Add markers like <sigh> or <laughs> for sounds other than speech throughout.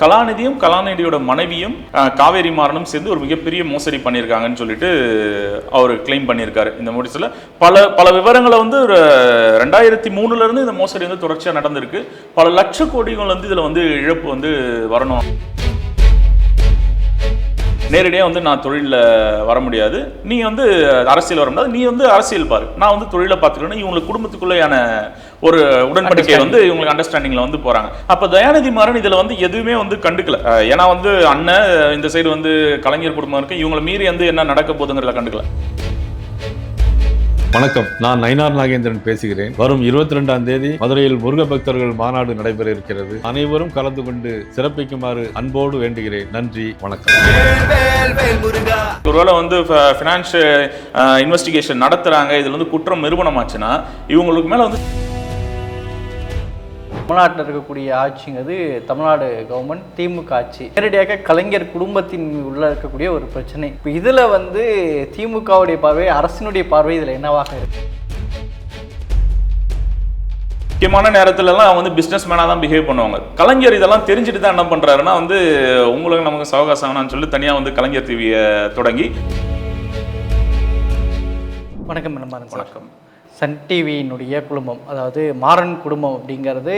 கலாநிதியும் கலாநிதியோட மனைவியும் காவேரி மாறனும் சேர்ந்து ஒரு மிகப்பெரிய மோசடி பண்ணியிருக்காங்கன்னு சொல்லிட்டு அவர் கிளைம் பண்ணியிருக்காரு. இந்த நோட்டீஸில் பல பல விவரங்களை வந்து ஒரு ரெண்டாயிரத்தி மூணுலேருந்து இந்த மோசடி வந்து தொடர்ச்சியாக நடந்திருக்கு. பல லட்ச கோடிகள் வந்து இதில் வந்து இழப்பு வந்து வரணும். நேரடியாக வந்து நான் தொழிலில் வர முடியாது. நீ வந்து அரசியல் வர முடியாது. நீ வந்து அரசியல் பாரு. நான் வந்து தொழிலை பார்த்துக்கணும் இவங்களுக்கு குடும்பத்துக்குள்ளேயான ஒரு உடன்படிக்கை வந்து இவங்களுக்கு அண்டர்ஸ்டாண்டிங்கில் வந்து போகிறாங்க அப்போ தயாநிதி மாறன் இதில் வந்து எதுவுமே வந்து கண்டுக்கல. ஏன்னா வந்து அண்ணன் இந்த சைடு வந்து கலைஞர் குடும்பம் இருக்கு. இவங்களை மீறி வந்து என்ன நடக்க போகுதுங்கிறத கண்டுக்கல. வணக்கம். நான் நயினார் நாகேந்திரன் பேசுகிறேன். வரும் இருபத்தி ரெண்டாம் தேதி மதுரையில் முருக பக்தர்கள் மாநாடு நடைபெற இருக்கிறது. அனைவரும் கலந்து கொண்டு சிறப்பிக்குமாறு அன்போடு வேண்டுகிறேன். நன்றி. வணக்கம். ஒருவேளை வந்து ஃபினான்ஷ் இன்வெஸ்டிகேஷன் நடத்துறாங்க. இதில் வந்து குற்றம் நிரூபணமாச்சுன்னா இவங்களுக்கு மேலே வந்து தமிழ்நாட்டில் இருக்கக்கூடிய ஆட்சிங்கிறது தமிழ்நாடு கவர்மெண்ட் திமுக ஆட்சி. நேரடியாக கலைஞர் குடும்பத்தின் உள்ள இருக்கக்கூடிய ஒரு பிரச்சனை. இப்போ இதில் வந்து திமுகவுடைய பார்வை அரசினுடைய பார்வை இதில் என்னவாக இருக்கு? முக்கியமான நேரத்துல எல்லாம் அவங்க வந்து பிஸ்னஸ் மேனாக தான் பிஹேவ் பண்ணுவாங்க. கலைஞர் இதெல்லாம் தெரிஞ்சுட்டு தான் என்ன பண்றாருன்னா வந்து உங்களுக்கு நமக்கு சவகாசம் வேணாம்னு சொல்லி தனியாக வந்து கலைஞர் டிவியை தொடங்கி. வணக்கம் மேடம் வணக்கம். சன் டிவியினுடைய குடும்பம் அதாவது மாறன் குடும்பம் அப்படிங்கிறது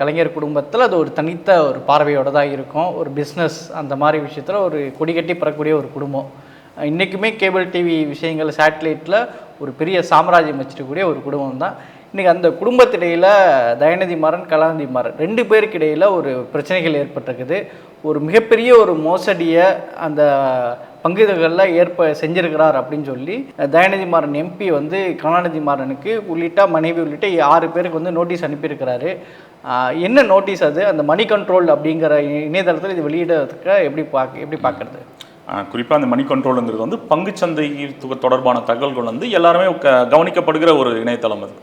கலைஞர் குடும்பத்தில் அது ஒரு தனித்த ஒரு பார்வையோடு தான் இருக்கும். ஒரு பிஸ்னஸ் அந்த மாதிரி விஷயத்தில் ஒரு கொடி கட்டி பறக்கக்கூடிய ஒரு குடும்பம். இன்றைக்குமே கேபிள் டிவி விஷயங்கள் சேட்டலைட்டில் ஒரு பெரிய சாம்ராஜ்யம் வச்சிருக்கக்கூடிய ஒரு குடும்பம் தான். இன்றைக்கி அந்த குடும்பத்திடையில் தயநிதி மாறன் கலாநிதி மாறன் ரெண்டு பேருக்கு இடையில் ஒரு பிரச்சனைகள் ஏற்பட்டிருக்குது. ஒரு மிகப்பெரிய ஒரு மோசடியை அந்த பங்குதல்களில் ஏற்ப செஞ்சிருக்கிறார் அப்படின்னு சொல்லி தயாநிதி மாறன் எம்பி வந்து கருணாநிதி மாறனுக்கு உள்ளிட்ட மனைவி உள்ளிட்ட ஆறு பேருக்கு வந்து நோட்டீஸ் அனுப்பியிருக்கிறாரு. என்ன நோட்டீஸ் அது? அந்த மணி கண்ட்ரோல் அப்படிங்கிற இணையதளத்தில் இது வெளியிடறதுக்கு எப்படி பார்க்க எப்படி பார்க்கறது குறிப்பாக அந்த மணி கண்ட்ரோலுங்கிறது வந்து பங்குச்சந்தை தொடர்பான தகவல்கள் வந்து எல்லாருமே க- கவனிக்கப்படுகிற ஒரு இணையதளம் அது.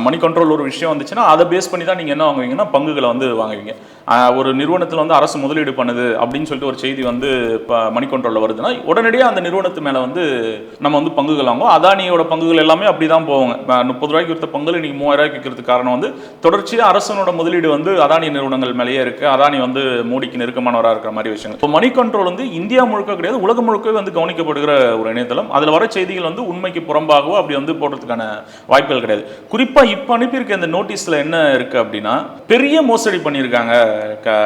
மணி கண்ட்ரோல் ஒரு விஷயம் வந்துச்சுன்னா அதை பேஸ் பண்ணி தான் நீங்கள் என்ன வாங்குவீங்கன்னா பங்குகளை வந்து வாங்குவீங்க. ஒரு நிறுவனத்தில் வந்து அரசு முதலீடு பண்ணுது அப்படின்னு சொல்லிட்டு ஒரு செய்தி வந்து இப்போ மணி கண்ட்ரோலில் வருதுன்னா உடனடியாக அந்த நிறுவனத்து மேலே வந்து நம்ம வந்து பங்குகள் வாங்குவோம் அதானியோட பங்குகள் எல்லாமே அப்படி தான் போவாங்க முப்பது ரூபாய்க்கு விற்ற பங்குகள் இன்னைக்கு மூவாயிரம் ரூபாய்க்கு விற்கிறதுக்கு காரணம் வந்து தொடர்ச்சியாக அரசனோட முதலீடு வந்து அதானி நிறுவனங்கள் மேலேயே இருக்கு. அதானி வந்து மோடிக்கு நெருக்கமானவராக இருக்கிற மாதிரி விஷயங்கள். இப்போ மணி கண்ட்ரோல் வந்து இந்தியா முழுக்க கிடையாது உலகம் முழுக்க வந்து கவனிக்கப்படுகிற ஒரு இணையதளம். அதில் வர செய்திகள் வந்து உண்மைக்கு புறம்பாகவோ அப்படி வந்து போடுறதுக்கான வாய்ப்புகள் கிடையாது. குறிப்பாக இப்போ அனுப்பியிருக்க இந்த நோட்டீஸில் என்ன இருக்குது அப்படின்னா பெரிய மோசடி பண்ணியிருக்காங்க ke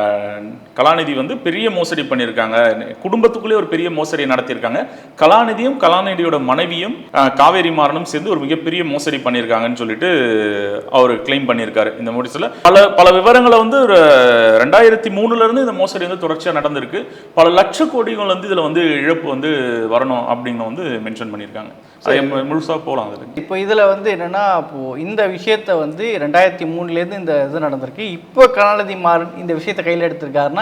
கலாநிதி வந்து பெரிய மோசடி பண்ணியிருக்காங்க. குடும்பத்துக்குள்ளே ஒரு பெரிய மோசடி நடத்தியிருக்காங்க. கலாநிதியும் கலாநிதியோட மனைவியும் காவேரி மாறனும் சேர்ந்து ஒரு மிகப்பெரிய மோசடி பண்ணியிருக்காங்கன்னு சொல்லிட்டு அவர் கிளைம் பண்ணியிருக்காரு இந்த நோட்டீஸில். பல பல விவரங்களை வந்து ஒரு ரெண்டாயிரத்தி மூணுல இருந்து இந்த மோசடி வந்து தொடர்ச்சியாக நடந்திருக்கு. பல லட்ச கோடிகள் வந்து இதில் வந்து இழப்பு வந்து வரணும் அப்படின்னு வந்து மென்ஷன் பண்ணியிருக்காங்க. அதை மு- முழுசா போகலாம் அதில். இப்போ இதில் வந்து என்னென்னா இப்போது இந்த விஷயத்தை வந்து ரெண்டாயிரத்தி மூணுலேருந்து இந்த இது நடந்திருக்கு. இப்போ கருணாநிதி மாறன் இந்த விஷயத்தை கையில் எடுத்திருக்காருன்னா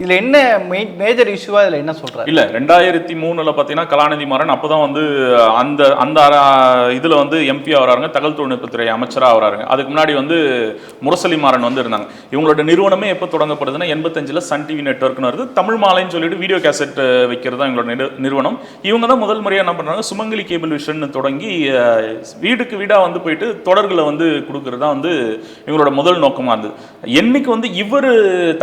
இதில் என்ன மேஜர் இஷ்யூவாக இதில் என்ன சொல்கிறாரு இல்ல ரெண்டாயிரத்தி மூணுல பாத்தீங்கன்னா கலாநிதி மாறன் அப்பதான் வந்து அந்த அந்த இதுல வந்து எம்பி வராருங்க தகவல் தொழில்நுட்பத்துறை அமைச்சரா வராருங்க அதுக்கு முன்னாடி வந்து முரசலி மாறன் வந்து இருந்தாங்க. இவங்களோட நிறுவனமே எப்போ தொடங்கப்படுதுன்னா எண்பத்தஞ்சுல சன் டிவி நெட்ஒர்க்னு வருது. தமிழ் மாலைன்னு சொல்லிட்டு வீடியோ கேசட் வைக்கிறது தான் எங்களோட நிறுவனம். இவங்க தான் முதல் முறையா என்ன பண்றாங்க சுமங்கலி கேபிள் விஷன் தொடங்கி வீடுக்கு வீடா வந்து போயிட்டு தொடர்களை வந்து கொடுக்கறது தான் வந்து இவங்களோட முதல் நோக்கமா இருந்தது. என்னைக்கு வந்து இவர்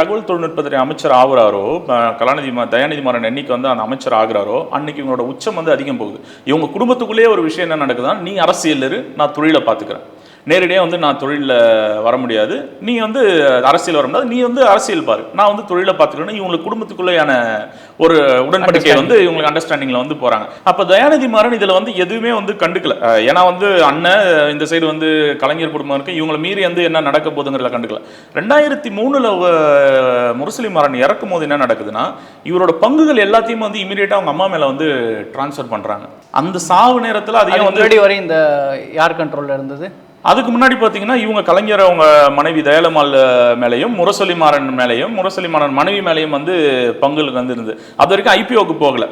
தகவல் தொழில்நுட்பத்துறை அமைச்சர் ஆகுறாரோ கலாநிதி மா- தயாநிதி மாறன் என்னைக்கு வந்து அந்த அமைச்சர் ஆகுறாரோ அன்னைக்கு இவங்களோட உச்சம் வந்து அதிகம் போகுது. இவங்க குடும்பத்துக்குள்ளேயே ஒரு விஷயம் என்ன நடக்குதுன்னா நீ அரசியல் நான் தொழிலை பார்த்துக்கிறேன். நேரடியாக வந்து நான் தொழிலில் வர முடியாது. நீ வந்து அரசியல் வர முடியாது. நீ வந்து அரசியல் பாரு. நான் வந்து தொழிலை பார்த்துக்கணும் இவங்களுக்கு குடும்பத்துக்குள்ளேயான ஒரு உடன்படிக்கை வந்து இவங்களுக்கு அண்டர்ஸ்டாண்டிங்கில் வந்து போகிறாங்க அப்போ தயாநிதி மாறன் இதில் வந்து எதுவுமே வந்து கண்டுக்கல. ஏன்னா வந்து அண்ணன் இந்த சைடு வந்து கலைஞர் குடும்பம் இருக்கு. இவங்களை மீறி வந்து என்ன நடக்க போகுதுங்கிறத கண்டுக்கல. ரெண்டாயிரத்தி மூணுல முரசலி மாறன் இறக்கும் போது என்ன நடக்குதுன்னா இவரோட பங்குகள் எல்லாத்தையும் வந்து இமீடியட்டாக அவங்க அம்மா மேலே வந்து ட்ரான்ஸ்ஃபர் பண்ணுறாங்க அந்த சாவு நேரத்தில் அதையும் வந்து வரை இந்த யார் கண்ட்ரோலில் இருந்தது? அதுக்கு முன்னாடி பார்த்தீங்கன்னா இவங்க கலைஞர் அவங்க மனைவி தயாலம்மாள் மேலேயும் முரசொலி மாறன் மேலேயும் முரசொலி மாறன் மனைவி மேலேயும் வந்து பங்குகளுக்கு வந்து இருந்தது அது வரைக்கும் ஐபிஓக்கு போகலை.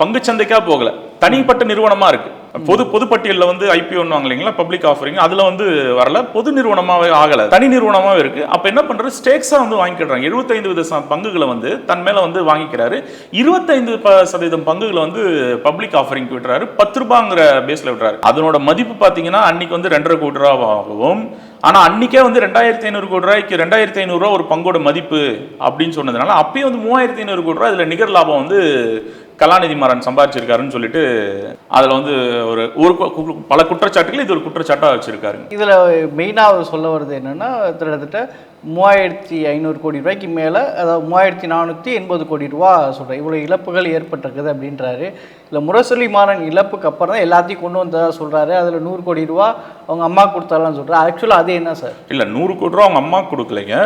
பங்கு சந்தைக்காக போகலை. தனிப்பட்ட நிறுவனமாக இருக்குது பொது பொதுப்பட்டியலில் வந்து ஐபிஓன்னு இல்லைங்களா? பப்ளிக் ஆஃபரிங் அதில் வந்து வரல. பொது நிறுவனமாகவே ஆகலை. தனி நிறுவனமாகவும் இருக்குது அப்போ என்ன பண்ணுறது ஸ்டேக்ஸாக வந்து வாங்கிக்கிறாங்க எழுபத்தைந்து வித பங்குகளை வந்து தன் மேலே வந்து வாங்கிக்கிறாரு. இருபத்தைந்து ப- சதவீதம் பங்குகளை வந்து பப்ளிக் ஆஃபரிங்க்கு விட்டுறாரு. பத்து ரூபாங்கிற பேஸில் விட்டுறாரு. அதனோட மதிப்பு பார்த்தீங்கன்னா அன்னைக்கு வந்து ரெண்டரை கோடி ரூபாவாகவும் ஆனால் அன்னைக்கே வந்து ரெண்டாயிரத்தி ஐநூறு கோடி ரூபாய்க்கு ரெண்டாயிரத்தி ஐநூறுரூவா ஒரு பங்கோட மதிப்பு அப்படின்னு சொன்னதுனால அப்பயும் வந்து மூவாயிரத்தி ஐநூறு கோடி ரூபா இதில் நிகர் லாபம் வந்து கலாநிதி மாறன் சம்பாதிச்சிருக்காருன்னு சொல்லிட்டு அதுல வந்து ஒரு ஒரு பல குற்றச்சாட்டுகள் இது ஒரு குற்றச்சாட்டா வச்சிருக்காரு. இதில் மெயினாக அவர் சொல்ல வர்றது என்னென்னா கிட்டத்தட்ட மூவாயிரத்தி ஐநூறு கோடி ரூபாய்க்கு மேலே அதாவது மூவாயிரத்தி நானூற்றி எண்பது கோடி ரூபா சொல்கிறேன் இவ்வளோ இழப்புகள் ஏற்பட்டிருக்குது அப்படின்றாரு. இல்லை முரசொலி மாறன் இழப்புக்கு அப்புறம் தான் எல்லாத்தையும் கொண்டு வந்ததாக சொல்கிறாரு அதில் நூறு கோடி ரூபா அவங்க அம்மா கொடுத்தாலாம் சொல்கிறார் ஆக்சுவலாக அது என்ன சார்? இல்ல நூறு கோடி ரூபா அவங்க அம்மா கொடுக்கலைங்க.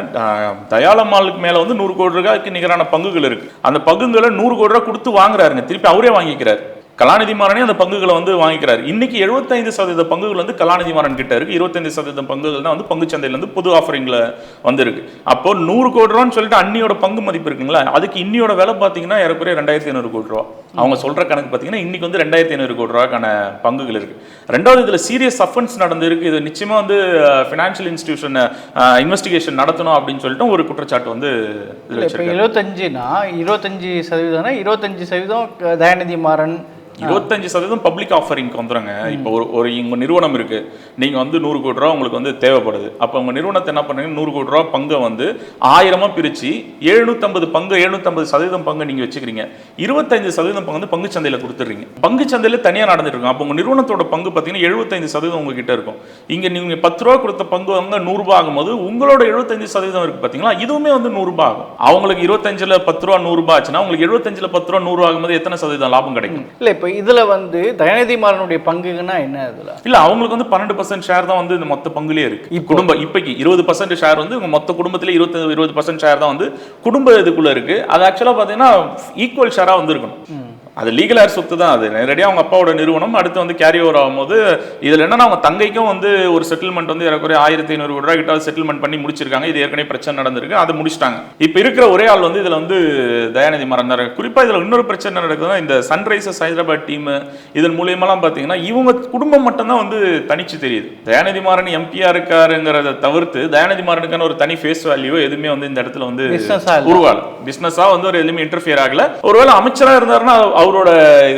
தயாளம்மாளுக்கு மேல வந்து நூறு கோடி ரூபாய்க்கு நிகரான பங்குகள் இருக்கு. அந்த பங்குகளை நூறு கோடி ரூபாய் கொடுத்து வாங்குறாருங்க திருப்பி அவரே வாங்கிக்கிறார். கலாநிதி மாறனே அந்த பங்குகளை வந்து வாங்கிக்கிறார். இன்னைக்கு 75% சதவீத பங்குகள் வந்து கலாநிதி மாறன் கிட்ட இருக்கு. 25% சதவீதம் பங்குகள் தான் வந்து பங்கு சந்தையில இருந்து புது ஆஃபரிங்ல வந்திருக்கு. அப்போ நூறு கோடி ரூபான்னு சொல்லிட்டு அன்னியோட பங்கு மதிப்பு இருக்குங்களா? அதுக்கு இன்னியோட விலை பார்த்தீங்கன்னா ஏறக்குறைய ரெண்டாயிரத்தி ஐநூறு கோடி ரூபா. அவங்க சொல்ற கணக்கு பார்த்தீங்கன்னா இன்னைக்கு வந்து ரெண்டாயிரத்தி ஐநூறு கோடி ரூபாய்க்கான பங்குகள் இருக்கு. ரெண்டாவது இதுல சீரியஸ் அஃபென்ஸ் நடந்திருக்கு. இது நிச்சயமா வந்து ஃபினான்ஷியல் இன்ஸ்டிடியூஷன் இன்வெஸ்டிகேஷன் நடத்தணும் அப்படின்னு சொல்லிட்டு ஒரு குற்றச்சாட்டு வந்து இருபத்தஞ்சுனா இருபத்தஞ்சி சதவீதம்னா இருபத்தஞ்சி சதவீதம் தயாநிதி மாறன் இருபத்தஞ்சு சதவீதம் பப்ளிக் ஆஃபரிங்க்கு வந்துடுங்க இப்போ ஒரு ஒரு உங்க நிறுவனம் இருக்கு. நீங்க வந்து நூறு கோடி ரூபா உங்களுக்கு வந்து தேவைப்படுது. அப்போ உங்க நிறுவனத்தை என்ன பண்ணுங்க நூறு கோடி ரூபா பங்கை வந்து ஆயிரமா பிரிச்சு எழுநூத்தம்பது பங்கு எழுநூத்தம்பது சதவீதம் பங்கு நீங்க வச்சுக்கிறீங்க. இருபத்தஞ்சு சதவீதம் பங்கு வந்து பங்கு சந்தையில கொடுத்துறீங்க பங்கு சந்தையில தனியா நடந்துட்டு இருக்கும். அப்போ உங்க நிறுவனத்தோட பங்கு பார்த்தீங்கன்னா எழுபத்தஞ்சு சதவீதம் உங்ககிட்ட இருக்கும். இங்க நீங்க பத்து ரூபா கொடுத்த பங்கு வந்து நூறு ரூபாய் ஆகும்போது உங்களோட எழுபத்தஞ்சு சதவீதம் இருக்கு பாத்தீங்களா இதுவுமே வந்து நூறு ரூபாய் ஆகும். அவங்களுக்கு இருபத்தஞ்சுல பத்து ரூபா நூறு ரூபாய் ஆச்சுன்னா உங்களுக்கு எழுபத்தஞ்சுல பத்து ரூபா நூறு ரூபா ஆகும்போது எத்தனை சதவீதம் லாபம் கிடைக்கும்? இல்லை இப்போ இதில் வந்து தயாநிதி மாறனுடைய பங்குன்னா என்ன இதில்? இல்ல அவங்களுக்கு வந்து பன்னெண்டு பர்சன்ட் ஷேர் தான் வந்து இந்த மொத்த பங்குலயே இருக்கு. குடும்ப இப்பைக்கு இருபது பர்சன்ட் ஷேர் வந்து மொத்த குடும்பத்துல இருபத்தி இருபது பர்சன்ட் ஷேர் தான் வந்து குடும்ப இதுக்குள்ள இருக்கு. அது ஆக்சுவலா பாத்தீங்கன்னா ஈக்குவல் ஷேரா வந்து இருக்கணும் அது லீகல் ஏர் சொத்து தான் அது. நேரடியாக அவங்க அப்பாவோட நிறுவனம் அடுத்து வந்து கேரி ஓவர் ஆகும்போது இதில் என்னன்னா அவங்க தங்கைக்கும் வந்து ஒரு செட்டில்மெண்ட் வந்து ஏறக்குறைய ஆயிரத்தி ஐநூறு கோடி ரூபாய் கிட்ட செட்டில்மெண்ட் பண்ணி முடிச்சிருக்காங்க. இது ஏற்கனவே பிரச்சனை நடந்திருக்கு. அதை முடிச்சிட்டாங்க. இப்போ இருக்கிற ஒரே ஆள் வந்து இதில் வந்து தயாநிதி மறந்தார் குறிப்பாக இதில் இன்னொரு பிரச்சனை நடக்குதுன்னா இந்த சன்ரைசர்ஸ் ஹைதராபாத் டீம் இதன் மூலியமாலாம் பார்த்தீங்கன்னா இவங்க குடும்பம் மட்டும்தான் வந்து தனிச்சு தெரியுது. தயாநிதி மாறன் எம்பியா இருக்காருங்கிறத தவிர்த்து தயாநிதி மாறனுக்கான ஒரு தனி ஃபேஸ் வேல்யூ எதுவுமே வந்து இந்த இடத்துல வந்து. உருவால பிசினஸா வந்து ஒரு எதுவுமே இன்டர்ஃபியர் ஆகல. ஒருவேளை அமைச்சரா இருந்தாருன்னா அவரோட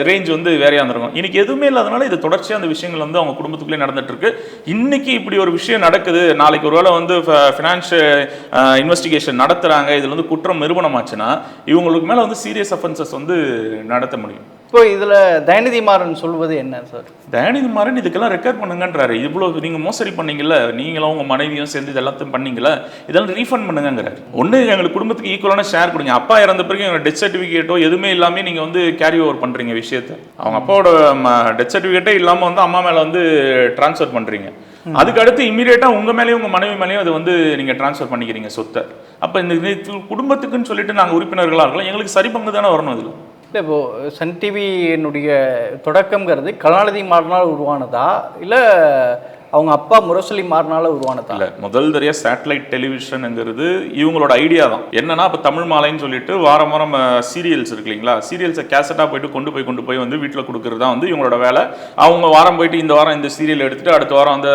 ரேஞ்ச் வந்து வேறையாக இருந்திருக்கும். இன்னைக்கு எதுவுமே இல்லாதனால இது தொடர்ச்சியாக அந்த விஷயங்கள் வந்து அவங்க குடும்பத்துக்குள்ளே நடந்துட்டு இருக்கு இன்னைக்கு இப்படி ஒரு விஷயம் நடக்குது. நாளைக்கு ஒருவேளை வந்து ஃபினான்ஷியல் இன்வெஸ்டிகேஷன் நடத்துகிறாங்க இதில் வந்து குற்றம் நிறுவனமாச்சுன்னா இவங்களுக்கு மேலே வந்து சீரியஸ் அஃபென்சஸ் வந்து நடத்த முடியும். இப்போ இதில் தயாநிதி மாறன் சொல்வது என்ன சார் தயாநிதி மாறன் இதுக்கெல்லாம் ரெக்கார்ட் பண்ணுங்கன்றாரு. இவ்வளவு நீங்க மோசடி பண்ணீங்கல்ல நீங்களும் உங்க மனைவியும் சேர்ந்து இது எல்லாத்தையும் பண்ணீங்கல்ல இதெல்லாம் ரீஃபண்ட் பண்ணுங்கங்கிறாரு. ஒண்ணு எங்களுக்கு குடும்பத்துக்கு ஈக்குவலான ஷேர் கொடுங்க. அப்பா இறந்த பிறகு எங்க டெத் சர்டிஃபிகேட்டோ எதுவுமே இல்லாம நீங்க வந்து கேரி ஓவர் பண்றீங்க விஷயத்த. அவங்க அப்பாவோட டெத் சர்டிஃபிகேட்டே இல்லாம வந்து அம்மா மேல வந்து டிரான்ஸ்ஃபர் பண்றீங்க. அதுக்கு அடுத்து இமீடியட்டா உங்க மேலேயும் உங்க மனைவி மேலேயும் அது வந்து நீங்க டிரான்ஸ்ஃபர் பண்ணிக்கிறீங்க சொத்தை. அப்ப இந்த குடும்பத்துக்குன்னு சொல்லிட்டு நாங்க உறுப்பினர்களா இருக்கலாம். எங்களுக்கு சரி பங்கு தானே வரணும் இதுல? இல்லை இப்போது சன் டிவியினுடைய தொடக்கங்கிறது கலாநிதி மாறினால் உருவானதா? இல்லை அவங்க அப்பா முரசொலி மாறினால உருவானது? இல்ல முதல் தடவையா சேட்டலைட் டெலிவிஷனுங்கிறது இவங்களோட ஐடியா தான். என்னன்னா இப்ப தமிழ் மாலைன்னு சொல்லிட்டு வாரம் வாரம் சீரியல்ஸ் இருக்கு இல்லைங்களா? சீரியல்ஸை கேசட்டா போயிட்டு கொண்டு போய் கொண்டு போய் வந்து வீட்டுல கொடுக்கறது தான் வந்து இவங்களோட வேலை. அவங்க வாரம் போயிட்டு இந்த வாரம் இந்த சீரியல் எடுத்துட்டு அடுத்த வாரம் அந்த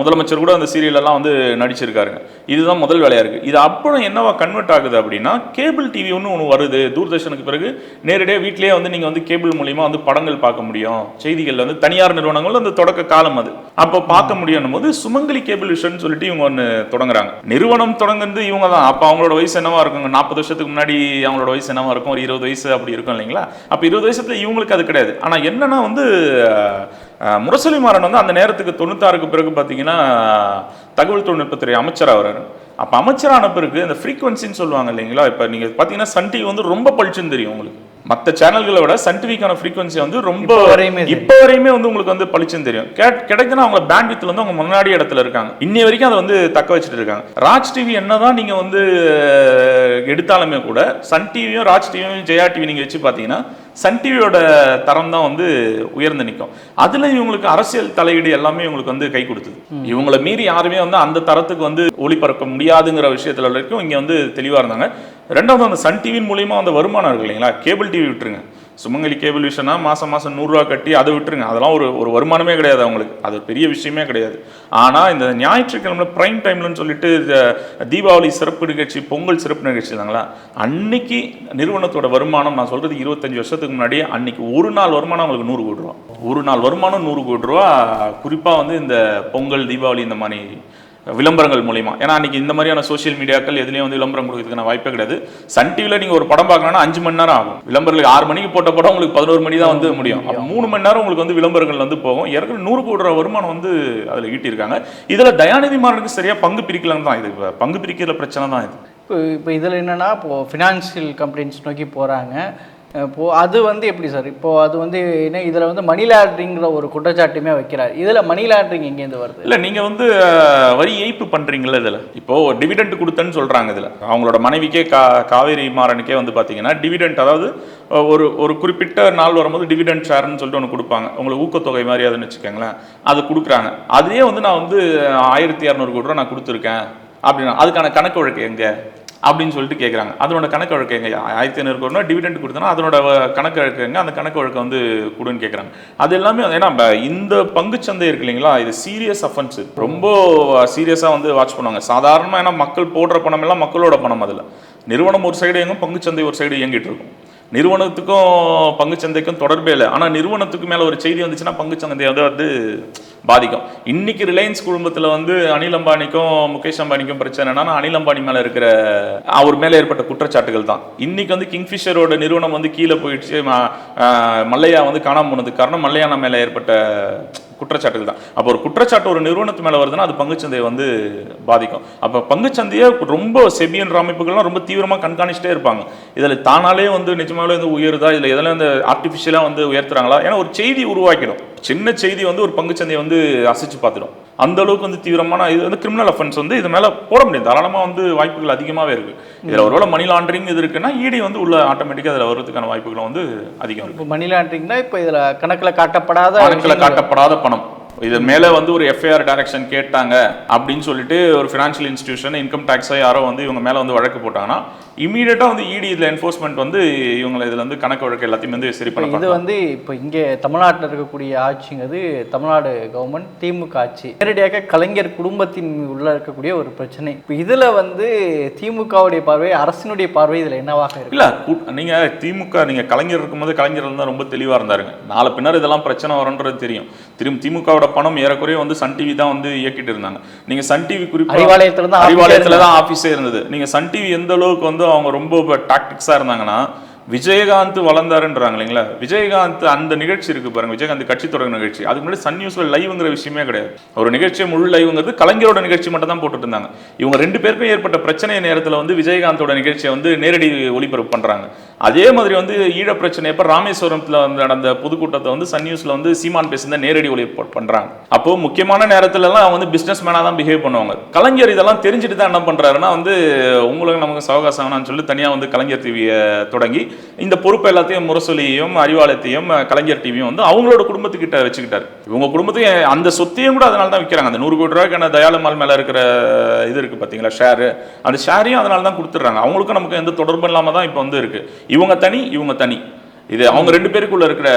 முதலமைச்சர் கூட அந்த சீரியல் எல்லாம் வந்து நடிச்சிருக்காருங்க. இதுதான் முதல் வேலையா இருக்கு. இது அப்புறம் என்னவா கன்வெர்ட் ஆகுது அப்படின்னா கேபிள் டிவி ஒன்று ஒன்று வருது. தூர்தர்ஷனுக்கு பிறகு நேரடியாக வீட்டிலேயே வந்து நீங்கள் வந்து கேபிள் மூலியமாக வந்து படங்கள் பார்க்க முடியும். செய்திகள் வந்து தனியார் நிறுவனங்கள் அந்த தொடக்க காலம் அது. அப்போ பார்க்க முடியும் போது சுமங்கலி கேபிள் விஷன் சொல்லிட்டு இவங்க ஒன்று தொடங்குறாங்க. நிறுவனம் தொடங்குறது இவங்க தான் அப்போ அவங்களோட வயசு என்னவா இருக்குங்க? நாற்பது வருஷத்துக்கு முன்னாடி அவங்களோட வயசு என்னவா இருக்கும்? ஒரு இருபது வயசு அப்படி இருக்கும் இல்லைங்களா? அப்போ இருபது வயசுல இவங்களுக்கு அது கிடையாது. ஆனா என்னன்னா வந்து முரசொலி மாறன் வந்து அந்த நேரத்துக்கு தொண்ணூத்தாறுக்கு பிறகு பார்த்தீங்கன்னா தகவல் தொழில்நுட்பத்துறை அமைச்சராக வர்றாரு அப்போ அமைச்சரான பிறகு இந்த ஃப்ரீக்வன்சின்னு சொல்லுவாங்க இல்லைங்களா? இப்போ நீங்கள் பார்த்தீங்கன்னா சன் டிவி வந்து ரொம்ப பளிச்சுன்னு தெரியும் உங்களுக்கு. மற்ற சேனல்களை விட சன் டிவிக்கான ஃப்ரீக்வன்சி வந்து ரொம்ப வரையுமே. இப்போ வரையுமே வந்து உங்களுக்கு வந்து பளிச்சுன்னு தெரியும். கிடைக்குன்னா அவங்க பேண்ட்வித்ல வந்து அவங்க முன்னாடி இடத்துல இருக்காங்க. இன்னி வரைக்கும் அதை வந்து தக்க வச்சுட்டு இருக்காங்க. ராஜ் டிவி என்னதான் நீங்க வந்து எடுத்தாலுமே கூட சன் டிவியும் ராஜ் டிவியும் ஜெயா டிவி நீங்க வச்சு பார்த்தீங்கன்னா சன் டிவியோட தரம் தான் வந்து உயர்ந்து நிற்கும். அதுல இவங்களுக்கு அரசியல் தலையீடு எல்லாமே இவங்களுக்கு வந்து கை கொடுத்தது. இவங்களை மீறி யாருமே வந்து அந்த தரத்துக்கு வந்து ஒளிபரப்ப முடியாதுங்கிற விஷயத்துல வரைக்கும் இங்க வந்து தெளிவா இருந்தாங்க. ரெண்டாவது அந்த சன் டிவியின் மூலியமா அந்த வருமானம் இருக்கு இல்லைங்களா? கேபிள் டிவி விட்டுருங்க. சுமங்கலி கேபிள் விஷயம்னா மாதம் மாதம் நூறுரூவா கட்டி அதை விட்டுருங்க. அதெல்லாம் ஒரு ஒரு வருமானமே கிடையாது அவங்களுக்கு. அது பெரிய விஷயமே கிடையாது. ஆனால் இந்த ஞாயிற்றுக்கிழமை ப்ரைம் டைம்லன்னு சொல்லிட்டு தீபாவளி சிறப்பு நிகழ்ச்சி பொங்கல் சிறப்பு நிகழ்ச்சி தாங்களா அன்னைக்கு நிறுவனத்தோட வருமானம் நான் சொல்கிறது இருபத்தஞ்சி வருஷத்துக்கு முன்னாடி அன்னைக்கு ஒரு நாள் வருமானம் அவங்களுக்கு நூறு கோடி ரூபா. ஒரு நாள் வருமானம் நூறு கோடி ரூபா. குறிப்பாக வந்து இந்த பொங்கல் தீபாவளி இந்த மாதிரி விளம்பரங்கள் மூலியமா. ஏன்னா அன்னைக்கு இந்த மாதிரியான சோஷியல் மீடியாக்கள் எதுலேயும் வந்து விளம்பரம் கொடுக்கறதுக்கான வாய்ப்பே கிடையாது. சன் டிவியில் நீங்கள் ஒரு படம் பார்க்கணும்னா அஞ்சு மணி நேரம் ஆகும். விளம்பரங்களுக்கு ஆறு மணிக்கு போட்ட படம் உங்களுக்கு பதினோரு மணி தான் வந்து முடியும். அப்போ மூணு மணி நேரம் உங்களுக்கு வந்து விளம்பரங்கள் வந்து போகும். ஏற்கனவே நூறு கோடி ரூபா வருமானம் வந்து அதில் ஈட்டியிருக்காங்க. இதில் தயாநிதி மாறனுக்கு சரியாக பங்கு பிரிக்கலன்னு தான் இது. பங்கு பிரிக்கிற பிரச்சனை தான் இது. இப்போ இப்போ இதில் என்னென்னா இப்போது ஃபினான்ஷியல் கம்பெனிஸ் நோக்கி போகிறாங்க இப்போது அது வந்து எப்படி சார்? இப்போது அது வந்து என்ன இதில் வந்து மணி லாண்ட்ரிங்கிற ஒரு குற்றச்சாட்டுமே வைக்கிறார். இதில் மணி லாண்ட்ரிங் எங்கேருந்து வருது? இல்லை நீங்கள் வந்து வரி ஏய்ப்பு பண்ணுறீங்களா இதில்? இப்போ டிவிடெண்ட் கொடுத்தேன்னு சொல்கிறாங்க இதில். அவங்களோட மனைவிக்கே கா காவேரி மாறனுக்கே வந்து பார்த்தீங்கன்னா டிவிடெண்ட் அதாவது ஒரு ஒரு குறிப்பிட்ட நாள் வரும்போது டிவிடெண்ட் ஷேர்னு சொல்லிட்டு ஒன்று கொடுப்பாங்க. உங்களுக்கு ஊக்கத்தொகை மாதிரி அதுன்னு வச்சுக்கோங்களேன். அது கொடுக்குறாங்க. அதையே வந்து நான் வந்து ஆயிரத்தி இரநூறு கோடி ரூபா நான் கொடுத்துருக்கேன். அப்படின்னா அதுக்கான கணக்கு வழக்கு எங்கே? அப்படின்னு சொல்லிட்டு கேட்குறாங்க அதனோட கணக்கு வழக்கு எங்க? ஆயிரத்தி ஐநூறு கோடினா டிவிடெண்ட் கொடுத்தனா அதனோட கணக்கு வழக்கு எங்க? அந்த கணக்கு வழக்கு வந்து கொடுன்னு கேட்குறாங்க அது எல்லாமே ஏன்னா ப- இந்த பங்குச்சந்தை இருக்கு இல்லைங்களா இது சீரியஸ் அஃபென்ஸ் ரொம்ப சீரியஸாக வந்து வாட்ச் பண்ணுவாங்க. சாதாரணமாக ஏன்னா மக்கள் போடுற பணம் எல்லாம் மக்களோட பணம் அதில். நிறுவனம் ஒரு சைடு இயங்கும் பங்குச்சந்தை ஒரு சைடு இயங்கிட்டு இருக்கும். நிறுவனத்துக்கும் பங்குச்சந்தைக்கும் தொடர்பே இல்லை. ஆனால் நிறுவனத்துக்கு மேலே ஒரு செய்தி வந்துச்சுன்னா பங்குச்சந்தை வந்து வந்து பாதிக்கும். இன்னைக்கு ரிலையன்ஸ் குடும்பத்தில் வந்து அனில் அம்பானிக்கும் முகேஷ் அம்பானிக்கும் பிரச்சனைனா அனில் அம்பானி மேலே இருக்கிற அவர் மேலே ஏற்பட்ட குற்றச்சாட்டுகள் தான். இன்னைக்கு வந்து கிங்ஃபிஷரோட நிறுவனம் வந்து கீழே போயிடுச்சு. மல்லையா வந்து காணாம போனதுக்கு காரணம் மல்லையானா மேலே ஏற்பட்ட குற்றச்சாட்டுகள் தான். அப்போ ஒரு குற்றச்சாட்டு ஒரு நிறுவனத்து மேலே வருதுன்னா அது பங்குச்சந்தையை வந்து பாதிக்கும். அப்போ பங்குச்சந்தையை ரொம்ப செபியன்ற அமைப்புகள்லாம் ரொம்ப தீவிரமாக கண்காணிச்சிட்டே இருப்பாங்க. இதில் தானாலே வந்து நிஜமாவே வந்து உயருதா? இதில் எதெல்லாம் இந்த ஆர்டிஃபிஷியலாக வந்து உயர்த்துறாங்களா? ஏன்னா ஒரு செய்தி உருவாக்கிடும். சின்ன செய்தி வந்து ஒரு பங்குச்சந்தையை வந்து அசைச்சு பார்த்துடும். அந்த அளவுக்கு வந்து தீவிரமான இது வந்து கிரிமினல் அஃபென்ஸ் வந்து இது மேலே போட முடியும் தாராளமாக வந்து வாய்ப்புகள் அதிகமாகவே இருக்கு. இதில் ஒருவேளை மணி லாண்டரிங் இது இருக்குன்னா இடி வந்து உள்ள ஆட்டோமேட்டிக்காக அதில் வர்றதுக்கான வாய்ப்புகளும் வந்து அதிகம் இருக்கு. இப்போ மணி லாண்ட்ரிங்னா இப்போ இதில் கணக்கில் காட்டப்படாத கணக்கில். காட்டப்படாத பணம். இது மேலே வந்து ஒரு எஃப்ஐஆர் டைரக்ஷன் கேட்டாங்க அப்படின்னு சொல்லிட்டு ஒரு ஃபினான்ஷியல் இன்ஸ்டிடியூஷன் இன்கம் டேக்ஸோ யாரோ வந்து இவங்க மேலே வந்து வழக்கு போட்டாங்கன்னா இமீடியட்டாக வந்து இடி இதில் என்ஃபோர்ஸ்மெண்ட் வந்து இவங்களை இதில் வந்து கணக்கு வழக்கு எல்லாத்தையும் வந்து சரி பண்ண இது. வந்து இப்போ இங்கே தமிழ்நாட்டில் இருக்கக்கூடிய ஆட்சிங்கிறது தமிழ்நாடு கவர்மெண்ட் திமுக ஆட்சி. நேரடியாக கலைஞர் குடும்பத்தின் உள்ள இருக்கக்கூடிய ஒரு பிரச்சனை. இப்போ இதில் வந்து திமுகவுடைய பார்வை அரசினுடைய பார்வை இதில் என்னவாக இருக்கு? இல்ல கூ- நீங்க திமுக நீங்க கலைஞர் இருக்கும்போது கலைஞர் தான் ரொம்ப தெளிவா இருந்தாருங்க. நாளை பின்னர் இதெல்லாம் பிரச்சனை வரும்ன்றது தெரியும். திரும்ப திமுகவோட பணம் ஏறக்குறைய வந்து சன் டிவி தான் வந்து இயக்கிட்டு இருந்தாங்க. நீங்க சன் டிவி குறிப்பா அறிவாலயத்துல தான் அறிவாலயத்துல தான் ஆபீஸே இருந்தது. நீங்க சன் டிவி எந்த அளவுக்கு வந்து அவங்க ரொம்ப டாக்டிக்ஸாக இருந்தாங்கன்னா விஜயகாந்த் வளர்ந்தாருன்றாங்க இல்லைங்களா? விஜயகாந்த் அந்த நிகழ்ச்சி இருக்கு பாருங்க. விஜயகாந்த் கட்சி தொடங்க நிகழ்ச்சி. அதுக்கு முன்னாடி சன் நியூஸ்ல லைவ்ங்கிற விஷயமே கிடையாது. ஒரு நிகழ்ச்சியை முழு லைவ்ங்கிறது கலைஞரோட நிகழ்ச்சி மட்டும் தான் போட்டுட்டு இருந்தாங்க. இவங்க ரெண்டு பேருக்கும் ஏற்பட்ட பிரச்சனை நேரத்தில் வந்து விஜயகாந்தோட நிகழ்ச்சியை வந்து நேரடி ஒளிபரப்பு பண்றாங்க. அதே மாதிரி வந்து ஈழ பிரச்சனை எப்ப ராமேஸ்வரத்தில் வந்து நடந்த பொதுக்கூட்டத்தை வந்து சன் நியூஸில் வந்து சீமான் பேசுனத நேரடி ஒளிபரப்பு பண்ணுறாங்க அப்போ முக்கியமான நேரத்துலலாம் அவங்க வந்து பிஸ்னஸ் மேனாக தான் பிஹேவ் பண்ணுவாங்க. கலைஞர் இதெல்லாம் தெரிஞ்சுட்டு தான் என்ன பண்ணுறாருன்னா வந்து உங்களுக்கு நமக்கு சவகாசம் சொல்லி தனியாக வந்து கலைஞர் டிவியை தொடங்கி இந்த பொறுப்பு எல்லாத்தையும் முரசொலியையும் அறிவாலயத்தையும் கலைஞர் டிவியும் வந்து அவங்களோட குடும்பத்துக்கிட்ட வச்சுக்கிட்டாரு. இவங்க குடும்பத்தையும் அந்த சொத்தையும் கூட அதனால தான் விற்கிறாங்க அந்த நூறு கோடி ரூபாய்க்கான தயாளமால் மேலே இருக்கிற இது இருக்குது பார்த்தீங்களா ஷேரு அந்த ஷேரையும் அதனால தான் கொடுத்துட்றாங்க. அவங்களுக்கும் நமக்கு எந்த தொடர்பும் இல்லாமல் தான் இப்போ வந்து இருக்கு. இவங்க தனி இவங்க தனி. இது அவங்க ரெண்டு பேருக்குள்ள இருக்கிற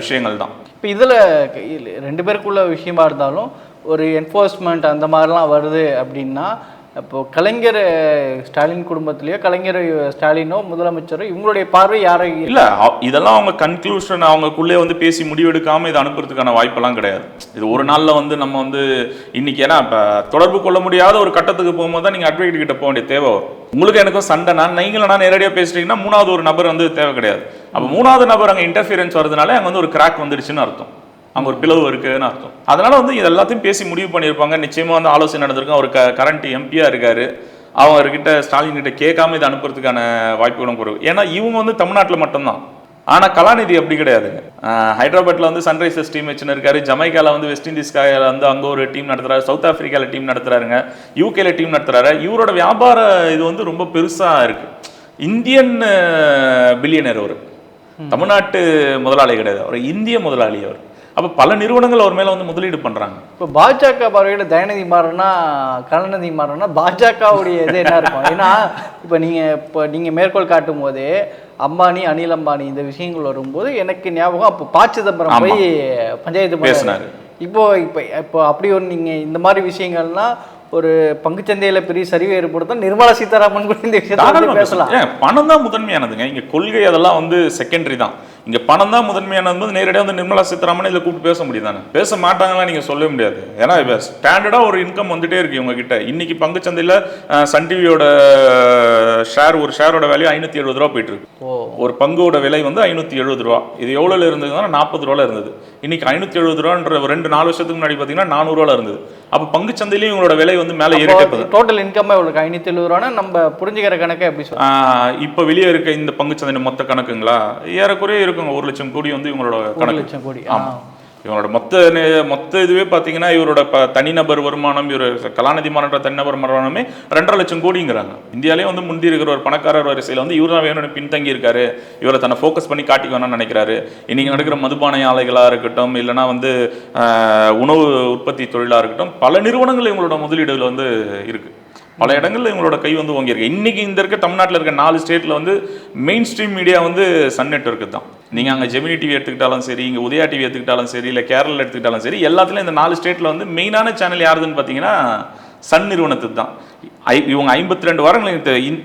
விஷயங்கள் தான். இப்போ இதில் ரெண்டு பேருக்குள்ள விஷயமா இருந்தாலும் ஒரு என்ஃபோர்ஸ்மெண்ட் அந்த மாதிரிலாம் வருது அப்படின்னா அப்போது கலைஞர் ஸ்டாலின் குடும்பத்திலேயோ கலைஞர் ஸ்டாலினோ முதலமைச்சரோ இவங்களுடைய பார்வை யாரை இல்லை இதெல்லாம் அவங்க கன்க்ளூஷன் அவங்களுக்குள்ளே வந்து பேசி முடிவெடுக்காமல் இதை அனுப்புறதுக்கான வாய்ப்பெல்லாம் கிடையாது. இது ஒரு நாளில் வந்து நம்ம வந்து இன்னைக்கு ஏன்னா இப்போ தொடர்பு கொள்ள முடியாத ஒரு கட்டத்துக்கு போகும்போது தான் நீங்கள் அட்வொகேட் கிட்ட போக வேண்டிய தேவை வரும். உங்களுக்கு எனக்கும் சண்டைனா நீங்களும் நான் நேரடியாக பேசுறீங்கன்னா மூணாவது ஒரு நபர் வந்து தேவை கிடையாது. அப்போ மூணாவது நபர் அங்கே இன்டர்ஃபியரன்ஸ் வரதுனால அங்கே வந்து ஒரு கிராக் வந்துடுச்சுன்னு அர்த்தம். அங்க ஒரு பிளவு இருக்குன்னு அர்த்தம். அதனால வந்து இது எல்லாத்தையும் பேசி முடிவு பண்ணியிருப்பாங்க. நிச்சயமா வந்து ஆலோசனை நடந்திருக்கும். அவர் க கரண்ட் எம்பியா இருக்காரு. அவர்கிட்ட ஸ்டாலின் கிட்ட கேட்காம இதை அனுப்புறதுக்கான வாய்ப்புகளும் குறைவு. ஏன்னா இவங்க வந்து தமிழ்நாட்டில் மட்டும்தான். ஆனா கலாநிதி அப்படி கிடையாதுங்க. ஆஹ் ஹைதராபாத்ல வந்து சன்ரைசர்ஸ் டீம் வச்சுன்னு இருக்காரு. ஜமைக்கால வந்து வெஸ்ட் இண்டீஸ்க்காக வந்து அங்க ஒரு டீம் நடத்துறாரு. சவுத் ஆப்பிரிக்கால டீம் நடத்துறாருங்க. யூகேல டீம் நடத்துறாரு. இவரோட வியாபார இது வந்து ரொம்ப பெருசா இருக்கு. இந்தியன் பில்லியனர் அவர். தமிழ்நாட்டு முதலாளி கிடையாது. அவர் இந்திய முதலாளி அவர். அப்ப பல நிறுவனங்கள் அவர் மேல வந்து முதலீடு பண்றாங்க. இப்போ பாஜக பார்வையோட தயநிதி மாறனா கருணாநிதி மாறனா பாஜகவுடைய இது என்ன இருக்கும்? ஏன்னா இப்போ நீங்கள் இப்போ நீங்கள் மேற்கோள் காட்டும் போதே அம்பானி அனில் அம்பானி இந்த விஷயங்கள் வரும்போது எனக்கு ஞாபகம் அப்போ ப. சிதம்பரம். போய் பஞ்சாயத்து பேசினாரு. இப்போ இப்போ இப்போ அப்படி ஒரு நீங்கள் இந்த மாதிரி விஷயங்கள்லாம் ஒரு பங்குச்சந்தையில பெரிய சரிவை ஏற்படுத்தும் நிர்மலா சீதாராமன் கூட இந்த விஷயத்தை பேசலாம். பணம் தான் முதன்மையானதுங்க. இங்க கொள்கை அதெல்லாம் வந்து செகண்டரி தான். இங்க பணம் தான் முதன்மையானது போது நேரடியாக வந்து நிர்மலா சீதாராமன் இதில் கூப்பிட்டு பேச முடியும் தானே பேச மாட்டாங்களா நீங்க சொல்லவே முடியாது. ஏன்னா இப்போ ஸ்டாண்டர்டாக ஒரு இன்கம் வந்துட்டே இருக்கு இவங்க கிட்ட இன்னைக்கு பங்குச்சந்தையில் சன் டிவியோட ஷேர் ஒரு ஷேரோட வேல்யூ ஐநூற்றி எழுபது ரூபா போயிட்டு இருக்கு. ஓ. ஒரு பங்கோட விலை வந்து ஐநூற்றி எழுபது ரூபா. இது எவ்வளோல இருந்ததுன்னா நாற்பது ரூபால இருந்தது. இன்னைக்கு ஐநூற்றி எழுபது ரூபான்ற ஒரு ரெண்டு நாலு வருஷத்துக்கு முன்னாடி பார்த்தீங்கன்னா நானூறுவால இருந்தது. அப்போ பங்குச்சந்தையிலையும் இவங்களோட விலை வந்து மேலே ஏறிட்டே டோட்டல் இன்கம் எவ்வளோ ஐநூற்றி எழுபது ரூபானா நம்ம புரிஞ்சுக்கிற கணக்கை எப்படி இப்போ வெளியே இருக்க இந்த பங்குச்சந்தை மொத்த கணக்குங்களா? ஏறக்குறைய இருக்குங்க. ஒரு லட்சம் கோடி வந்து இவங்களோட கணக்கு. லட்சம் கோடி. ஆமா. இவங்களோட மொத்த மொத்த இதுவே பார்த்தீங்கன்னா இவரோட ப தனிநபர் வருமானம் இவர் கலாநிதி மாநாட்ட தனிநபர் வருமானமே ரெண்டரை லட்சம் கோடிங்கிறாங்க. இந்தியாலே வந்து முந்தி இருக்கிற ஒரு பணக்காரர் வரிசையில் வந்து இவர் தான் வேணும்னு பின்தங்கி இருக்காரு இவரை தன்னை ஃபோக்கஸ் பண்ணி காட்டிக்க வேணும்னு நினைக்கிறாரு. இன்னைக்கு நடக்கிற மதுபான ஆலைகளாக இருக்கட்டும் இல்லைன்னா வந்து உணவு உற்பத்தி தொழிலாக இருக்கட்டும் பல நிறுவனங்கள் இவங்களோட முதலீடுகள் வந்து இருக்குது பல இடங்களில் இவங்களோட கை வந்து ஓங்கியிருக்கு. இன்றைக்கி இந்த இருக்க தமிழ்நாட்டில் இருக்க நாலு ஸ்டேட்டில் வந்து மெயின் ஸ்ட்ரீம் மீடியா வந்து சன் நெட்வொர்க்கு தான். நீங்கள் அங்கே ஜெமினி டிவி எடுத்துக்கிட்டாலும் சரி இங்கே உதயா டிவி எடுத்துக்கிட்டாலும் சரி இல்லை கேரளா எடுத்துக்கிட்டாலும் சரி எல்லாத்துலேயும் இந்த நாலு ஸ்டேட்டில் வந்து மெயினான சேனல் யாருதுன்னு பார்த்தீங்கன்னா சன் நிறுவனத்துக்கு தான் இவங்க ஐம்பத்தி ரெண்டு வாரங்கள்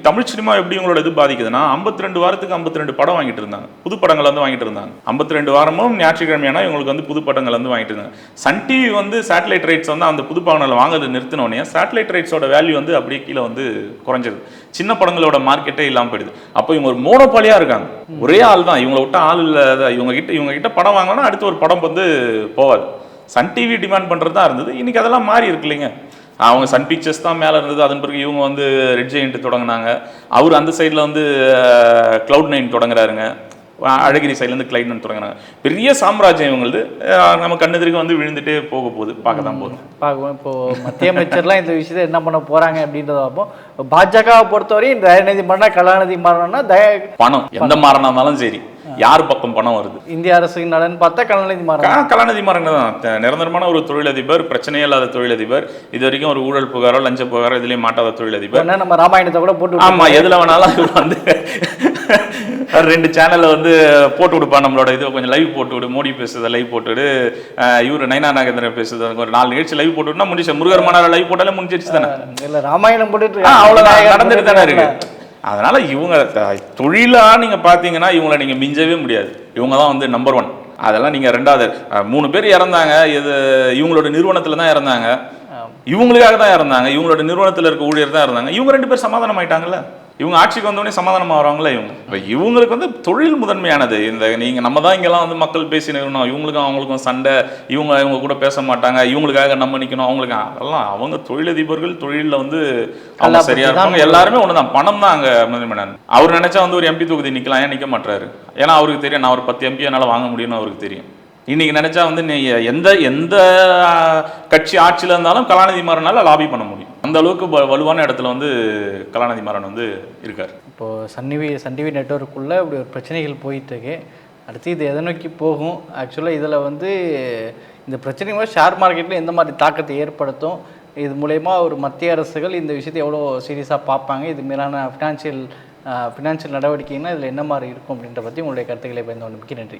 தமிழ் சினிமா எப்படி இவங்களோட இது பாதிக்குதுன்னா ஐம்பத்தி ரெண்டு வாரத்துக்கு ஐம்பத்தி ரெண்டு படம் வாங்கிட்டு இருந்தாங்க. புது படங்கள் வந்து வாங்கிட்டு இருந்தாங்க. ஐம்பத்தி ரெண்டு வாரமும் ஞாயிற்றுக்கிழமையானா இவங்களுக்கு வந்து புது படங்கள் வந்து வாங்கிட்டு இருந்தாங்க. சன் டிவி வந்து சேட்டலைட் ரைட்ஸ் வந்து அந்த புது படங்களை வாங்குறது நிறுத்தினோடனே சேட்டலைட் ரைட்ஸோட வேல்யூ வந்து அப்படியே கீழே வந்து குறைஞ்சது சின்ன படங்களோட மார்க்கெட்டே இல்லாமல் போயிடுது. அப்போ இவங்க ஒரு மோனோபாலியாக இருக்காங்க. ஒரே ஆள் தான். இவங்களை விட்ட ஆள் இல்லாத இவங்க கிட்ட இவங்க கிட்ட படம் வாங்கினா அடுத்து ஒரு படம் வந்து போவாது. சன் டிவி டிமாண்ட் பண்ணுறது தான் இருந்தது. இன்னைக்கு அதெல்லாம் மாறி இருக்கு இல்லைங்க. அவங்க சன் பிக்சர்ஸ் தான் மேலே இருந்தது. அதன் பிறகு இவங்க வந்து ரெட் ஜெயிண்ட் தொடங்கினாங்க. அவர் அந்த சைடில் வந்து க்ளவுட் நைன் தொடங்குறாருங்க. அழகிரி சைட்லேருந்து கிளைட் நைன் தொடங்குறாங்க. பெரிய சாம்ராஜ்யம் இவங்களது. நம்ம கண்ணெதிர்க்கு வந்து விழுந்துட்டே போக போகுது. பார்க்க தான் போதும் பார்க்குவோம் இப்போ மத்திய அமைச்சர்லாம் இந்த விஷயத்தை என்ன பண்ண போறாங்க அப்படின்றத பார்ப்போம். பாஜகவை பொறுத்தவரையும் தயாநிதி மாறனா கலாநிதி மாறனா தய பணம். எந்த மாறனா இருந்தாலும் சரி. யார் பக்கம் பணம் வருது? இந்திய அரசின் நலன் பார்த்தா கலாநிதி மாறன் கலாநிதி மாறன் தான். நிரந்தரமான ஒரு தொழிலதிபர் பிரச்சனையே இல்லாத தொழிலதிபர் இது வரைக்கும் ஒரு ஊழல் புகாரோ லஞ்ச புகாரோ இதுலயும் மாட்டாத தொழிலதிபர். நம்ம ராமாயணத்தை கூட போட்டு ஆமா எதுல வேணாலும் வந்து <laughs> ரெண்டு சேனல்ல வந்து போட்டு விடுப்பா. நம்மளோட இது கொஞ்சம் லைவ் போட்டு விடு. மோடி பேசுறத லைவ் போட்டு விடு. அஹ் இவரு நயனா நாகேந்திரன் பேசுறது ஒரு நாலு நிகழ்ச்சி லைவ் போட்டு விட்டுனா முடிச்சு முருகர் மன்னார லைவ் போட்டாலே முடிஞ்சிருச்சு தானே? இல்ல ராமாயணம் போட்டுட்டு விநாயகர் நடந்துட்டு தானே இருக்கு. அதனால இவங்க த- தொழிலா நீங்க பாத்தீங்கன்னா இவங்களை நீங்க மிஞ்சவே முடியாது. இவங்க தான் வந்து நம்பர் ஒன் அதெல்லாம் நீங்க ரெண்டாவது மூணு பேர் இறந்தாங்க. இது இவங்களோட நிறுவனத்துல தான் இறந்தாங்க. இவங்களுக்காக தான் இறந்தாங்க. இவங்களோட நிறுவனத்துல இருக்க ஊழியர் தான் இருந்தாங்க இவங்க ரெண்டு பேர் சமாதானம் ஆயிட்டாங்கல்ல? இவங்க ஆட்சிக்கு வந்தோடனே சமாதானமா வருவாங்களே இவங்க? இப்போ இவங்களுக்கு வந்து தொழில் முதன்மையானது. இந்த நீங்க நம்ம தான் இங்கெல்லாம் வந்து மக்கள் பேசினோம் இவங்களுக்கும் அவங்களுக்கும் சண்டை. இவங்க இவங்க கூட பேச மாட்டாங்க. இவங்களுக்காக நம்ம நிக்கணும். அவங்களுக்கு அதெல்லாம் அவங்க தொழிலதிபர்கள் தொழிலில் வந்து அவங்க நல்லா சரியா பத்தி தான் இருப்பாங்க எல்லாருமே ஒண்ணுதான். பணம் தான் அங்க முதன்மையான அவர் நினைச்சா வந்து ஒரு எம்பி தொகுதி நிக்கலாம். ஏன் நிக்க மாட்டாரு ஏன்னா அவருக்கு தெரியும். நான் ஒரு பத்து எம்பி என்னால வாங்க முடியும்னு அவருக்கு தெரியும். இன்னைக்கு நினைச்சா வந்து நீ எந்த எந்த கட்சி ஆட்சியில இருந்தாலும் கலாநிதி மாறனால லாபி பண்ண முடியும். அந்த அளவுக்கு வலுவான இடத்துல வந்து கலாநிதி மாறன் வந்து இருக்கார். இப்போ சன் டிவி சன் டிவி நெட்ஒர்க்குள்ளே இப்படி ஒரு பிரச்சனைகள் போயிட்டு இருக்கு அடுத்து இது எதை நோக்கி போகும்? ஆக்சுவலாக இதில் வந்து இந்த பிரச்சனை மூலம் ஷேர் மார்க்கெட்டில் எந்த மாதிரி தாக்கத்தை ஏற்படுத்தும்? இது மூலயமா ஒரு மத்திய அரசுகள் இந்த விஷயத்தை எவ்வளோ சீரியஸாக பார்ப்பாங்க? இது மீதான ஃபினான்ஷியல் ஃபினான்ஷியல் நடவடிக்கைன்னா இதில் என்ன மாதிரி இருக்கும் அப்படின்ற பற்றி உங்களுடைய கருத்துக்களை பயந்து மிக்க நன்றி.